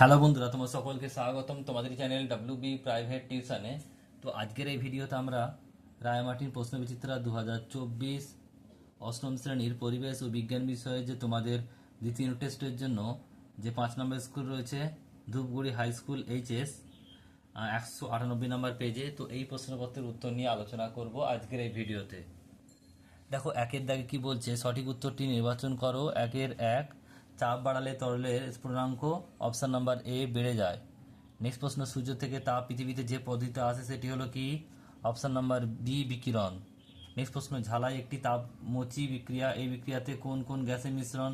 Hello বন্ধুরা তোমার সকলকে স্বাগতম তোমাদের চ্যানেল ডাব্লিউ বি প্রাইভেট টিউশনে তো আজকের এই ভিডিওতে আমরা বিচিত্রা দু হাজার চব্বিশ অষ্টম শ্রেণির পরিবেশ ও বিজ্ঞান বিষয়ে যে তোমাদের দ্বিতীয় টেস্টের জন্য যে পাঁচ নম্বর স্কুল রয়েছে, ধূপগুড়ি হাই স্কুল এইচএস একশো আটানব্বই নম্বর পেজে তো এই প্রশ্নপত্রের উত্তর নিয়ে আলোচনা করব আজকের এই ভিডিওতে। দেখো, একের দাগে কি বলছে? সঠিক উত্তরটি নির্বাচন করো। একের এক চাপ বাড়ালে তরলের স্ফুটনাঙ্ক অপশান নাম্বার এ বেড়ে যায়। নেক্সট প্রশ্ন, সূর্য থেকে তাপ পৃথিবীতে যে পদ্ধতিতে আসে সেটি হলো কি? অপশান নাম্বার বি বিকিরণ। নেক্সট প্রশ্ন, ঝালাই একটি তাপমোচি বিক্রিয়া, এই বিক্রিয়াতে কোন কোন গ্যাসের মিশ্রণ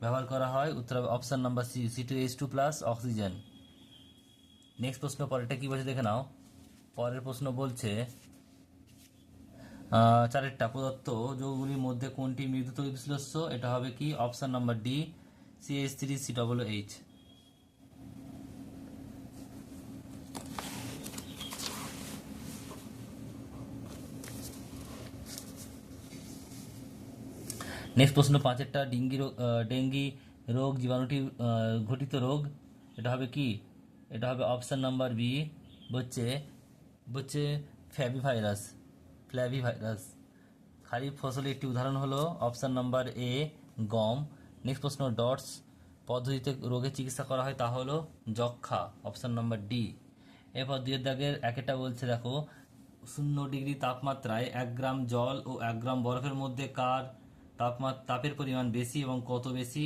ব্যবহার করা হয়? উত্তর option number C C two H two plus oxygen next প্রশ্ন, পরেরটা কি বলছে দেখে নাও। পরের প্রশ্ন বলছে চারেরটা, প্রদত্ত যৌগগুলির মধ্যে কোনটি মৃদু তড়িৎ বিশ্লেষ্য এটা হবে কি? Option number D CH three C double H next প্রশ্ন পাঁচেরটা ডেঙ্গি রোগ ডেঙ্গি রোগ, জীবাণুটি ঘটিত রোগ। এটা হবে কি? এটা হবে অপশন নাম্বার বি হচ্ছে হচ্ছে ফ্যাবি ভাইরাস ফ্ল্যাভি ভাইরাস খারিফ ফসলের একটি উদাহরণ হলো অপশন নাম্বার এ গম। নেক্সট প্রশ্ন ডটস পদ্ধতিতে রোগের চিকিৎসা করা হয় তা হলো যক্ষা অপশন নাম্বার ডি এরপর দুয়ের দাগের একটা বলছে, দেখো, শূন্য ডিগ্রি তাপমাত্রায় এক গ্রাম জল ও এক গ্রাম বরফের মধ্যে কার তাপমাত্রা তাপের পরিমাণ বেশি এবং কত বেশি?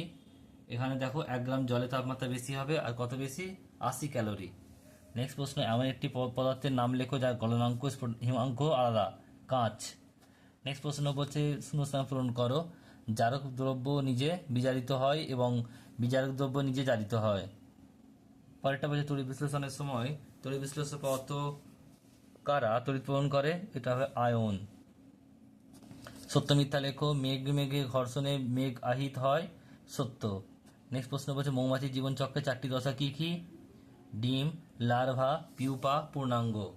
এখানে দেখো, এক গ্রাম জলে তাপমাত্রা বেশি হবে আর কত বেশি? আশি ক্যালোরি। নেক্সট প্রশ্ন, এমন একটি পদার্থের নাম লেখো যার গলনাঙ্ক, হিমাঙ্ক আলাদা, কাঁচ। নেক্সট প্রশ্ন বলছে, শূন্যস্থান পূরণ করো। জারক দ্রব্য নিজে বিজারিত হয় এবং বিজারক দ্রব্য নিজে জারিত হয়। পরেরটা বলছে, তড়িৎ বিশ্লেষণের সময় তড়িৎ বিশ্লেষক পদার্থ কারা তড়িৎ পূরণ করে? এটা হবে আয়ন। সত্য, মিথ্যা, লেখো, মেঘ মেঘে ঘর্ষণে মেঘ আহিত হয়। সত্য। নেক্সট প্রশ্ন বলছে, মৌমাছির জীবনচক্রে চারটি দশা কি কি? ডিম, লার্ভা, পিউপা, পূর্ণাঙ্গ।